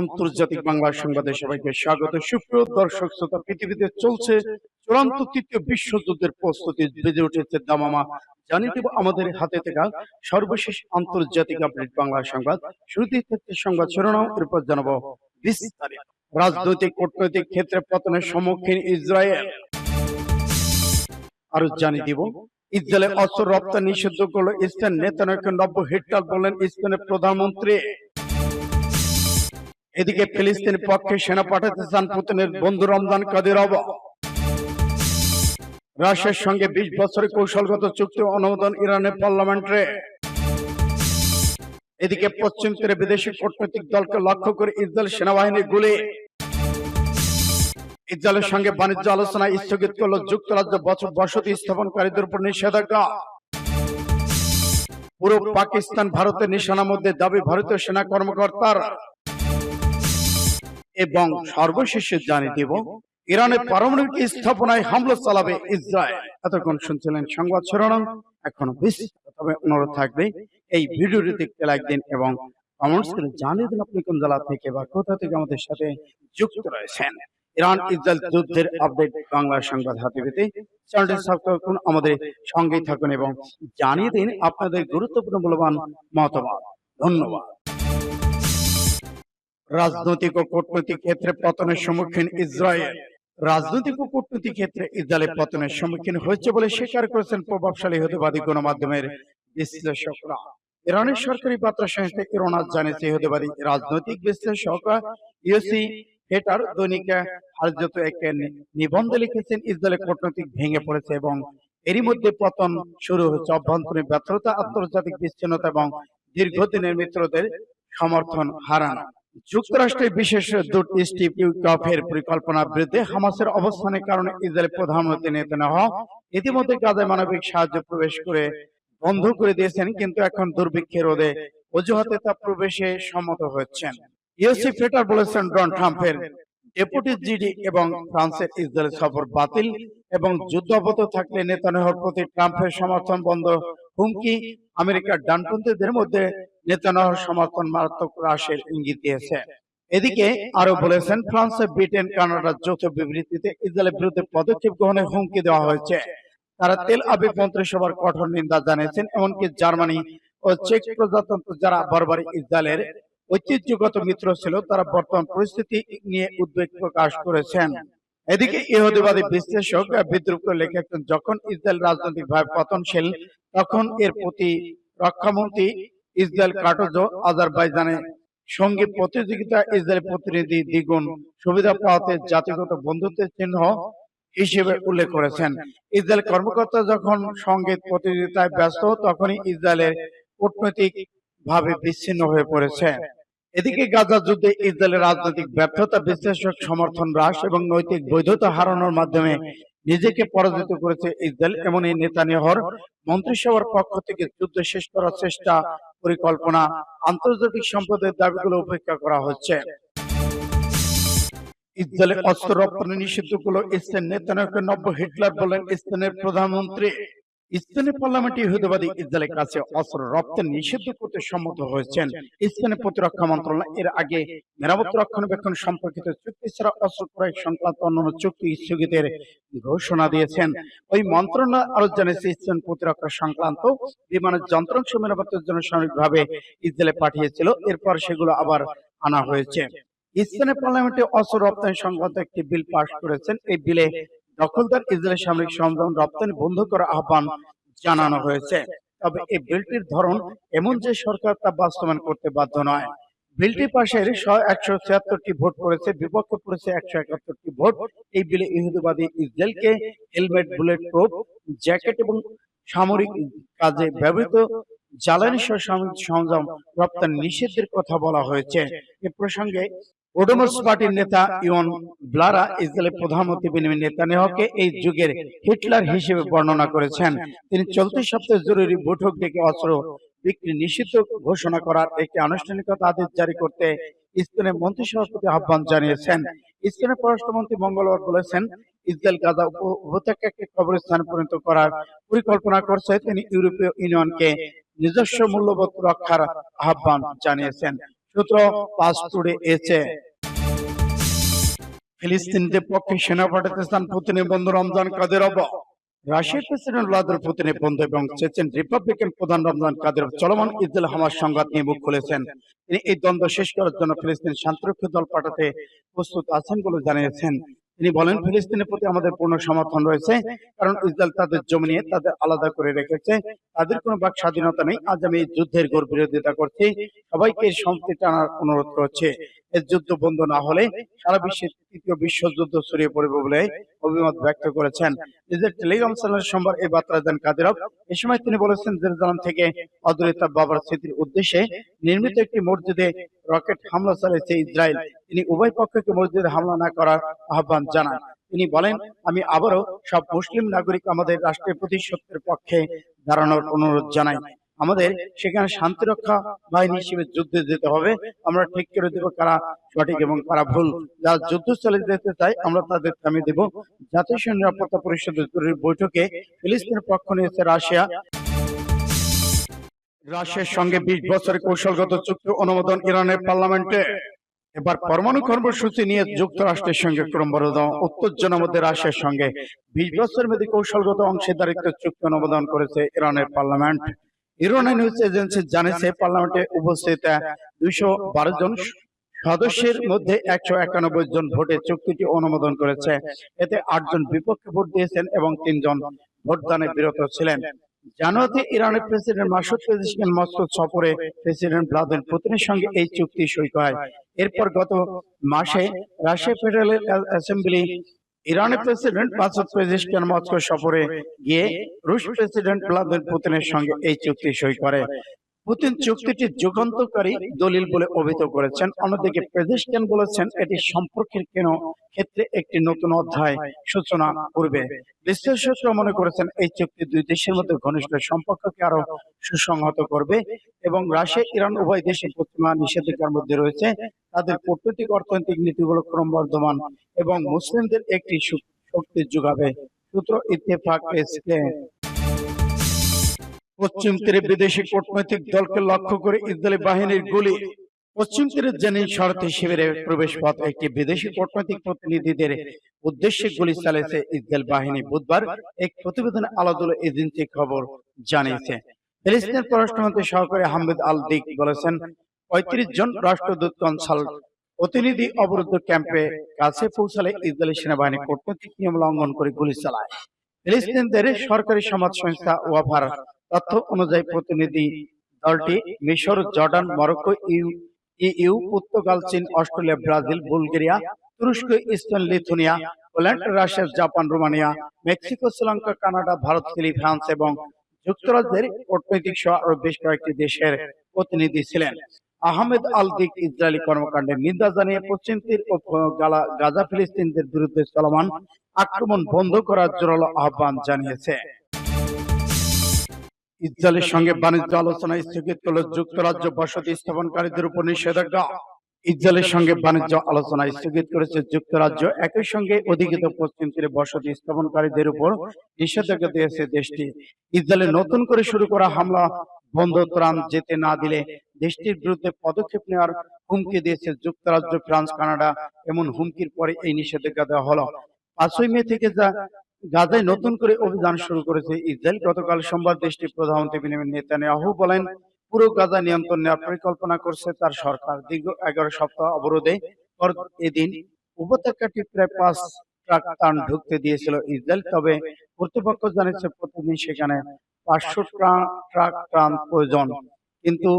আন্তর্জাতিক বাংলা সংবাদে সবাইকে স্বাগত। সুপ্রিয় দর্শক শ্রোতা পৃথিবীতে চলছে চূড়ান্ত তৃতীয় বিশ্বযুদ্ধের প্রস্তুতি বেজে উঠেছে দামামা। জানিয়ে দেব আমাদের হাতে থাকা সর্বশেষ আন্তর্জাতিক আপডেট বাংলা সংবাদ। শুরুতেই থাকছে সংবাদ শিরোনাম এরপর জানাব বিস্তারিত। রাজনৈতিক কূটনৈতিক ক্ষেত্রে পতনের সম্মুখীন ইসরায়েল। আরও জানিয়ে দিব ইসরায়েলের অস্ত্র রপ্তানি নিষিদ্ধ করল ইসরায়েল। নেতানাকে নব্য হিটলার বললেন ইসরায়েলের প্রধানমন্ত্রী। এদিকে ফিলিস্তিন পক্ষে সেনা পাঠাতে চান পুতিনের বন্ধু রমজান কাদিরব রাশিয়ার সঙ্গে বিশ বছরের কৌশলগত চুক্তি অনুমোদন ইরানের পার্লামেন্টে। এদিকে পশ্চিম তীরে বিদেশি কূটনৈতিক দলকে লক্ষ্য করে ইসরায়েল সেনাবাহিনী গুলি ইসরায়েলের সঙ্গে বাণিজ্য আলোচনা স্থগিত করল যুক্তরাজ্য বছর বসতি স্থাপনকারীদের উপর নিষেধাজ্ঞা। পুরো পাকিস্তান ভারতের নিশানার মধ্যে দাবি ভারতীয় সেনা কর্মকর্তার। এবং সর্বশেষে জানিয়ে দেব ইরানের পারমাণবিক স্থাপনায় হামলা চালাবে ইসরায়েল। এতক্ষণ শুনছিলেন সংবাদ শিরোনাম এখনও বেশি তবে অনুরোধ থাকবে এই ভিডিওটি দেখতে লাইক দিন এবং কমেন্টস করে জানিয়ে দিন আপনি কোন জেলা থেকে বা কোথা থেকে আমাদের সাথে যুক্ত রয়েছেন। ইরান ইসরায়েল যুদ্ধের আপডেট বাংলা সংবাদ হাতে পেতে চ্যানেলটি সাবস্ক্রাইব করুন আমাদের সঙ্গেই থাকুন এবং জানিয়ে দিন আপনাদের গুরুত্বপূর্ণ মূল্যবান মতামত। ধন্যবাদ। রাজনৈতিক ও কূটনৈতিক ক্ষেত্রে পতনের সম্মুখীন ইসরায়েল। রাজনৈতিক ও কূটনৈতিক ক্ষেত্রে ইসরায়েলের পতনের সম্মুখীন হয়েছে বলে স্বীকার করেছেন প্রভাবশালী হতেবাদী গণমাধ্যমের বিশ্লেষকরা। ইরানের সরকারি বার্তা সংস্থা ইরোনাস জানিয়েছে হতেবাদী রাজনৈতিক বিশ্লেষকরা ইউসি হেটার দৈনিক হারজত এক নিবন্ধে লিখেছেন, ইসরায়েলের কূটনৈতিক ভেঙে পড়েছে এবং এরই মধ্যে পতন শুরু হচ্ছে অভ্যন্তরীণ ব্যর্থতা, আন্তর্জাতিক বিচ্ছিন্নতা এবং দীর্ঘদিনের মিত্রদের সমর্থন হারানো। যুক্তরাষ্ট্রের বিশেষ দূত স্টিভ ইউকফের পরিকল্পনার বিরুদ্ধে হামাসের অবস্থানের কারণে ইসরায়েল প্রধানমন্ত্রী নেতানিয়াহু ইতিমধ্যে গাজায় মানবিক সাহায্য প্রবেশ করে বন্ধ করে দিয়েছেন, কিন্তু এখন দুর্ভিক্ষে রোধে অজুহাতে তা প্রবেশে সম্মত হচ্ছেন। ইউসি ফেটার বলেছেন, ডোনাল্ড ট্রাম্পের ডেপুটি জিডি এবং ফ্রান্সের ইসরায়েল সফর বাতিল এবং যুদ্ধ অব্যাহত থাকলে নেতানিয়াহুর প্রতি ট্রাম্পের সমর্থন বন্ধ হুমকি আমেরিকার ডানপন্থীদের মধ্যে নেতানিয়াহুর সমর্থন মারাত্মক হ্রাসের ইঙ্গিত দিয়েছে। এদিকে আরও বলেছেন ফ্রান্স ব্রিটেন কানাডার যৌথ বিবৃতিতে ইসরায়েলের বিরুদ্ধে পদক্ষেপ গ্রহণের হুমকি দেওয়া হয়েছে। তারা তেল আবিব মন্ত্রিসভার কঠোর নিন্দা জানিয়েছেন এমনকি জার্মানি ও চেক প্রজাতন্ত্র যারা বরাবরই ইসরায়েলের ঐতিহ্যগত মিত্র ছিল তারা বর্তমান পরিস্থিতি নিয়ে উদ্বেগ প্রকাশ করেছেন। এদিকে ইহুদিবাদী বিশ্লেষক বিদ্রুপ করে লিখেছেন যখন ইসরায়েল রাজনৈতিকভাবে পতনশীল তখন এর প্রতি রক্ষামন্ত্রী ইসরায়েল কাটোজ আজারবাইজানে সঙ্গে প্রতিযোগিতা ইসরায়েল প্রতিনিধি দ্বিগুণ সুবিধা পাওয়াতে জাতিগত বন্ধুত্বের চিহ্ন হিসেবে উল্লেখ করেছেন। ইসরায়েল কর্মকর্তা যখন সংগীত প্রতিযোগিতায় ব্যস্ত তখনই ইসরায়েলের কূটনৈতিক ভাবে বিচ্ছিন্ন হয়ে পড়েছে। এদিকে গাজা যুদ্ধে ইসরায়েলের রাজনৈতিক ব্যর্থতা বিশ্লেষক সমর্থন হ্রাস এবং নৈতিক বৈধতা হারানোর মাধ্যমে নিজেকে পরাজিত করেছে ইসরায়েল এমনই এই নেতানিয়াহর মন্ত্রিসভার পক্ষ থেকে যুদ্ধ শেষ করার চেষ্টা পরিকল্পনা, আন্তর্জাতিক সম্পদের দাবিগুলো উপেক্ষা করা হচ্ছে। ইসরায়েলের অস্ত্র রপ্তানি নিষিদ্ধ করল নেতানকে নব্য হিটলার বলেন ইসরায়েলের প্রধানমন্ত্রী স্পেনের পার্লামেন্ট ইহুদিবাদী ইসরায়েলের কাছে অস্ত্র রপ্তানি নিষিদ্ধ করতে সম্মত হয়েছেন। স্পেনের প্রতিরক্ষা মন্ত্রণালয় এর আগে মেরামত রক্ষণাবেক্ষণ সম্পর্কিত চুক্তি ছাড়া অস্ত্র ক্রয় সংক্রান্ত অন্যান্য চুক্তি স্থগিতের ঘোষণা দিয়েছেন। ওই মন্ত্রণালয় আরও জানিয়েছে স্পেন প্রতিরক্ষা সংক্রান্ত বিমানের যন্ত্রাংশ মেরামতের জন্য সাময়িকভাবে ইসরায়েলে পাঠিয়েছিল, এরপর সেগুলো আবার আনা হয়েছে। স্পেনের পার্লামেন্টে অস্ত্র রপ্তানি সংক্রান্ত একটি বিল পাশ করেছেন। এই বিলে দখলদার ইসরায়েল সামরিক সরঞ্জাম রপ্তানি বন্ধ করার আহ্বান জানানো হয়েছে। তবে এই বিলটির ধরন এমন যে সরকার তা বাস্তবায়ন করতে বাধ্য নয়। বিলটি পাশের একশো ছিয়াত্তরটি ভোট পড়েছে, বিপক্ষে পড়েছে একশো একাত্তরটি ভোট। এই বিলে ইহুদিবাদী ইসরায়েলকে হেলমেট, বুলেট প্রুফ, জ্যাকেট এবং সামরিক কাজে ব্যবহৃত জ্বালানি সরঞ্জাম রপ্তানি নিষেধের কথা বলা হয়েছে। এ প্রসঙ্গে ওডোমস পার্টির নেতা ইয়ন ব্লারা ইসরায়েলের প্রধানমন্ত্রী বেনিমিন নেতানিয়াহুকে এই যুগের হিটলার হিসেবে বর্ণনা করেছেন। তিনি চলতি সপ্তাহে জরুরি বৈঠক ডেকে অস্ত্র বিক্রি নিষিদ্ধ ঘোষণা করার একটি আনুষ্ঠানিকতা আদেশ জারি করতে স্পেনের মন্ত্রিসভার প্রতি আহ্বান জানিয়েছেন। স্পেনের পররাষ্ট্রমন্ত্রী মঙ্গলবার বলেছেন, ইসরায়েল গাজা উপ- উপত্যকাকে কবরস্থানে পরিণত করার পরিকল্পনা করছে। তিনি ইউরোপীয় ইউনিয়নকে নিজস্ব মূল্যবোধ রক্ষার আহ্বান জানিয়েছেন। সূত্র পাসপোর্টে এসে। ফিলিস্তিনের পক্ষে সেনা পাঠাতে চান পুতিনের বন্ধু রমজান কাদেরব রাশিয়ার প্রেসিডেন্ট ভ্লাদিমির পুতিনের বন্ধু এবং চেচেন রিপাবলিকান প্রধান রমজান কাদের চলমান ইসরায়েল হামাস সংঘাত নিয়ে মুখ খুলেছেন। তিনি এই দ্বন্দ্ব শেষ করার জন্য ফিলিস্তিন শান্তিরক্ষী দল পাঠাতে প্রস্তুত আছেন বলে জানিয়েছেন। তিনি বলেন, ফিলিস্তিনের প্রতি আমাদের পূর্ণ সমর্থন রয়েছে, কারণ ইসরায়েল তাদের জমি নিয়ে তাদের আলাদা করে রেখেছে। তাদের কোনো বাক স্বাধীনতা নেই। আজ আমি যুদ্ধের ঘোর বিরোধিতা করছি। সবাইকে সংস্কৃতি টানার অনুরোধ করছে। এই যুদ্ধ বন্ধ না হলে সারা বিশ্বের তৃতীয় বিশ্বযুদ্ধ ছড়িয়ে পড়বে বলে অভিমত ব্যক্ত করেছেন। নিজের টেলিগ্রাম চ্যানেলের সোমবার এই বার্তা দেন কাদিরভ এ সময় তিনি বলেছেন, জেরুজালেম থেকে অদূরে বাবার স্মৃতির উদ্দেশ্যে নির্মিত একটি মসজিদে রকেট হামলা চালিয়েছে ইসরায়েল। তিনি উভয় পক্ষকে মসজিদে হামলা না করার আহ্বান জানান। তিনি বলেন, আমি আবারও সব মুসলিম নাগরিক আমাদের রাষ্ট্রের প্রতি সত্যের পক্ষে দাঁড়ানোর অনুরোধ জানাই। আমাদের সেখানে শান্তি রক্ষা বাহিনী হিসেবে যুদ্ধে যেতে হবে। আমরা ঠিক করে দেবো কারা সঠিক এবং কারা ভুল। যারা যুদ্ধ চলে যেতে চায়, আমরা তাদের থামিয়ে দেব। জাতিসংঘ নিরাপত্তা পরিষদের বৈঠকে ফিলিস্তিনের পক্ষ নিয়েছে রাশিয়া। রাশিয়ার সঙ্গে বিশ বছরের কৌশলগত চুক্তি অনুমোদন ইরানের পার্লামেন্টে। এবার পরমাণু কর্মসূচি নিয়ে যুক্তরাষ্ট্রের সঙ্গে ক্রমবর্ধমান উত্তেজনার মধ্যে রাশিয়ার সঙ্গে বিশ বছর মেয়াদী কৌশলগত অংশীদারিত্ব চুক্তি অনুমোদন করেছে ইরানের পার্লামেন্ট। ইরানের নিউজ এজেন্সি জানিয়েছে পার্লামেন্টে উপস্থিত দুইশো বারো জন সদস্যের মধ্যে একশো একানব্বই জন ভোটে চুক্তিটি অনুমোদন করেছে। এতে আটজন বিপক্ষে ভোট দিয়েছেন এবং তিনজন ভোটদানে বিরত ছিলেন। জানুয়ারিতে ইরানের প্রেসিডেন্ট মাসুদ পেজিশকান মস্কো সফরে প্রেসিডেন্ট ভ্লাদিমির পুতিনের সঙ্গে এই চুক্তি সই হয় এরপর গত মাসে রাশিয়া ফেডারেল অ্যাসেম্বলি ইরানের প্রেসিডেন্ট মাসুদ পেজিশকান মস্কো সফরে গিয়ে রুশ প্রেসিডেন্ট ভ্লাদিমির পুতিনের সঙ্গে এই চুক্তি সই করে। পুতিন চুক্তিটি যুগান্তকারী দলিল বলে অভিহিত করেছেন। অন্যদিকে পেজিশকান বলেছেন এটি সম্পর্কের কেন ক্ষেত্রে একটি নতুন অধ্যায় সূচনা করবে। বিশ্লেষকরা মনে করেছেন এই চুক্তি দুই দেশের মধ্যে ঘনিষ্ঠ সম্পর্ককে আরও সুসংহত করবে এবং রাশিয়া, ইরান, উভয় দেশের প্রতিমা নিষেধাজ্ঞার মধ্যে রয়েছে। তাদের কূটনৈতিক, অর্থনৈতিক নীতিগুলো ক্রমবর্ধমান এবং মুসলিমদের একটি শক্তি যোগাবে। সূত্র ইত্তেফাক পশ্চিম তীরে বিদেশি কূটনৈতিক দলকে লক্ষ্য করে ইসরায়েলি বাহিনীর গুলি পশ্চিম তীরে জেনিন শরতে শিবিরে প্রবেশ পথ একটি বিদেশি কূটনৈতিক প্রতিনিধিদের উদ্দেশ্যে গুলি চালিয়েছে ইসরায়েল বাহিনী। বুধবার এক প্রতিবেদনে আলাদুল এজেন্সি খবর জানিয়েছে। ফিলিস্তিনের পররাষ্ট্রমন্ত্রী সহকারী আহমেদ আল দিক বলেছেন, পঁয়ত্রিশ জন রাষ্ট্রদূত কনসাল প্রতিনিধি অবরুদ্ধ ক্যাম্পে কাছে পৌঁছালে ইসরায়েলি সেনাবাহিনী কূটনৈতিক নিয়ম লঙ্ঘন করে গুলি চালায়। ফিলিস্তিনদের সরকারি সমাজ সংস্থা ওয়াফার তথ্য অনুযায়ী প্রতিনিধি দলটি মিশর, Jordan, Morocco, you you Portugal চীন, অস্ট্রেলিয়া, ব্রাজিল, বুলগেরিয়া, তুরস্ক Spain Lithuania, Poland, Russia, Japan, Romania, Mexico, Sri Lanka, Canada, Bharat, Chile, France এবং যুক্তরাজ্যের কূটনৈতিক সহ আরও বেশ কয়েকটি দেশের প্রতিনিধি ছিলেন। আহমেদ আল দিক ইসরায়েলি কর্মকাণ্ডের নিন্দা জানিয়ে পশ্চিম তীর ও গাজা ফিলিস্তিনদের বিরুদ্ধে চলমান আক্রমণ বন্ধ করার জোরালো আহ্বান জানিয়েছে। ইসরায়েলের সঙ্গে বাণিজ্য আলোচনা স্থগিত করল যুক্তরাজ্য বসতি স্থাপনকারীদের উপর নিষেধাজ্ঞা। ইসরায়েলের সঙ্গে বাণিজ্য আলোচনা স্থগিত করেছে যুক্তরাজ্য। একই সঙ্গে অধিকৃত পশ্চিম তীরে বসতি স্থাপনকারীদের উপর নিষেধাজ্ঞা দিয়েছে দেশটি। ইসরায়েলে নতুন করে শুরু করা হামলা বন্ধ ত্রাণ যেতে না দিলে দেশটির বিরুদ্ধে পদক্ষেপ নেওয়ার হুমকি দিয়েছে যুক্তরাজ্য, ফ্রান্স, কানাডা। এমন হুমকির পরে এই নিষেধাজ্ঞা দেওয়া হলো। পাঁচই মে থেকে যা গাজায় নতুন করে অভিযান শুরু করেছে ইসরায়েল। গতকাল সোমবার দেশটির প্রধানমন্ত্রী বেনিয়ামিন নেতানিয়াহু বলেন পুরো গাজা নিয়ন্ত্রণ নেওয়ার পরিকল্পনা করছে তার সরকার দীর্ঘ এগারো সপ্তাহ অবরোধে এদিন উপত্যকাটি প্রায় পাঁচ ট্রাক ত্রাণ ঢুকতে দিয়েছিল ইসরায়েল। তবে কর্তৃপক্ষ জানিয়েছে প্রতিদিন সেখানে পাঁচশো ট্রাক ত্রাণ প্রয়োজন। কিন্তু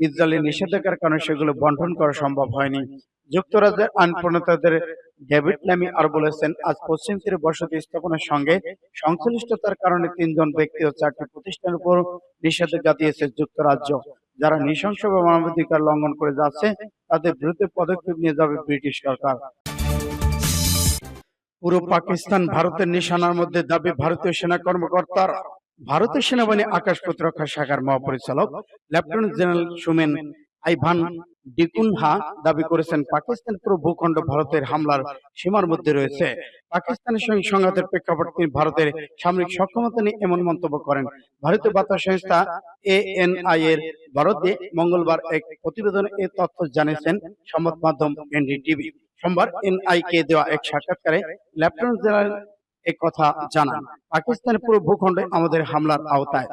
ইসরায়েলের নিষেধাজ্ঞার কারণে সেগুলো বন্টন করা সম্ভব হয়নি। যুক্তরাজ্যের আইন প্রণেতাদের ডেভিড ল্যামি আর বলেছেন আজ পশ্চিম তীরে বসতি স্থাপনের সঙ্গে সংশ্লিষ্টতার কারণে তিনজন ব্যক্তি ও চারটি প্রতিষ্ঠানের উপর নিষেধাজ্ঞা দিয়েছে যুক্তরাজ্য। যারা নৃশংসভাবে মানবাধিকার লঙ্ঘন করে যাচ্ছে তাদের বিরুদ্ধে পদক্ষেপ নিয়ে যাবে ব্রিটিশ সরকার। পুরো পাকিস্তান ভারতের নিশানার মধ্যে দাবি ভারতীয় সেনা কর্মকর্তার। ভারতীয় সেনাবাহিনী আকাশ প্রতিরক্ষা শাখার মহাপরিচালক লেফটেন্যান্ট জেনারেল সুমেন আইভান ডিকুনহা দাবি করেছেন, পাকিস্তান পুরো ভূখণ্ড ভারতের হামলার সীমার মধ্যে রয়েছে। পাকিস্তানের সঙ্গে সংঘাতের তিনি ভারতের সামরিক সক্ষমতা নিয়ে এমন মন্তব্য করেন। ভারতীয় বার্তা সংস্থা এএনআই এর ভারতে মঙ্গলবার এক প্রতিবেদনে এ তথ্য জানিয়েছেন সংবাদ মাধ্যম এনডিটিভি। সোমবার এনআই কে দেওয়া এক সাক্ষাৎকারে লেফটেন্যান্ট জেনারেল কথা জানান পাকিস্তানের পুরো ভূখণ্ডে আমাদের হামলার আওতায়।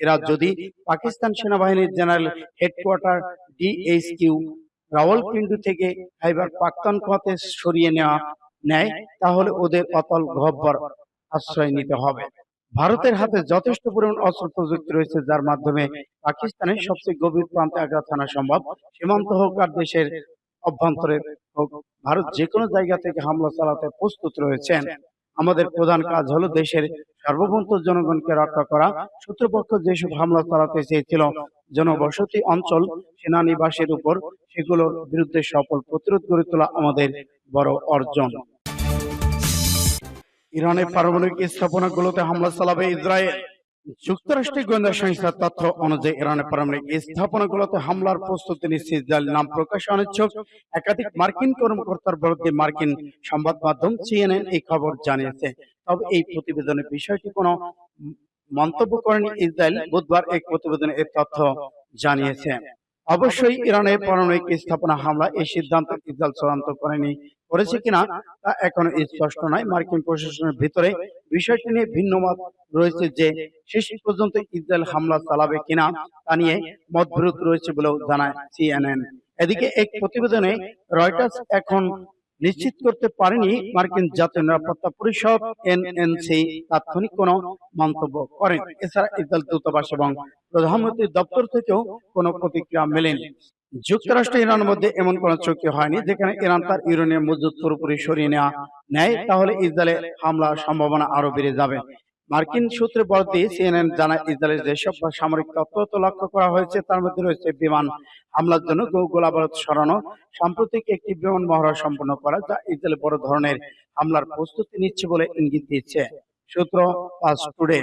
এরা যদি পাকিস্তান সেনাবাহিনীর জেনারেল হেডকোয়ার্টার ডিএইচকিউ রাওয়ালপিন্ডি থেকে খাইবার পাখতানখোয়াতে সরিয়ে নেওয়া নেয় তাহলে ওদের অতল গহ্বর আশ্রয় নিতে হবে। ভারতের হাতে যথেষ্ট পরিমাণ অস্ত্র প্রযুক্তি রয়েছে যার মাধ্যমে পাকিস্তানের সবচেয়ে গভীর প্রান্তে আঘাত হানা সম্ভব। সীমান্ত হোক আর দেশের অভ্যন্তরে হোক ভারত যে কোনো জায়গা থেকে হামলা চালাতে প্রস্তুত রয়েছেন। আমাদের প্রধান কাজ হলো দেশের সার্বভৌমত্ব জনগণকে রক্ষা করা। শত্রুপক্ষ যেসব হামলা চালাতে চেয়েছিল, জনবসতি অঞ্চল, সেনানিবাসের উপর, সেগুলোর বিরুদ্ধে সফল প্রতিরোধ গড়ে তোলা আমাদের বড় অর্জন। ইরানের পারমাণবিক স্থাপনাগুলোতে হামলা চালাবে ইসরায়েল। যুক্তরাষ্ট্রের গোয়েন্দা সংস্থার তথ্য অনুযায়ী ইরানের পারমাণবিক স্থাপনাগুলোতে হামলার প্রস্তুতি নিচ্ছে ইসরায়েল নাম প্রকাশে অনিচ্ছুক। একাধিক মার্কিন কর্মকর্তার বিরুদ্ধে মার্কিন সংবাদ মাধ্যম সিএনএন এই খবর জানিয়েছে। তবে এই প্রতিবেদনের বিষয়টি কোনো মন্তব্য করেনি ইসরায়েল, বুধবার এক প্রতিবেদনে এই তথ্য জানিয়েছে। অবশ্যই ইরানের পারমাণবিক স্থাপনা হামলা এই সিদ্ধান্ত ইসরায়েল চূড়ান্ত করেনি। করেছে কিনা তা এখনও স্পষ্ট নয়। মার্কিন প্রশাসনের ভিতরে বিষয়টি নিয়ে ভিন্ন মত রয়েছে যে শেষ পর্যন্ত ইসরায়েল হামলা চালাবে কিনা তা নিয়ে মতবিরোধ রয়েছে বলেও জানায় সিএনএন। এদিকে এক প্রতিবেদনে রয়টার্স এখন নিশ্চিত করতে পারেনি মার্কিন জাতীয় নিরাপত্তা পরিষদ এনএনসি তাৎক্ষণিক কোনো মন্তব্য করেন। এছাড়া ইসরায়েল দূতাবাস এবং প্রধানমন্ত্রীর দপ্তর থেকেও কোনো প্রতিক্রিয়া মেলেনি। যুক্তরাষ্ট্র ইরানের মধ্যে এমন কোন চুক্তি হয়নি যেখানে ইরান তার ইউরেনিয়াম মজুদ পুরোপুরি সরিয়ে নেওয়া নেয় তাহলে ইসরায়েলে হামলার সম্ভাবনা আরও বেড়ে যাবে। মার্কিন সূত্রে দিয়ে সিএনএন জানায় ইসরায়েলের যেসব সামরিক তত্ত্ব লক্ষ্য করা হয়েছে তার মধ্যে রয়েছে বিমান হামলার জন্য গোলাবারত সরানো সাম্প্রতিক একটি বিমান মহড়া সম্পন্ন করা যা ইসরায়েল বড় ধরনের হামলার প্রস্তুতি নিচ্ছে বলে ইঙ্গিত দিচ্ছে। সূত্র পাস টুডে।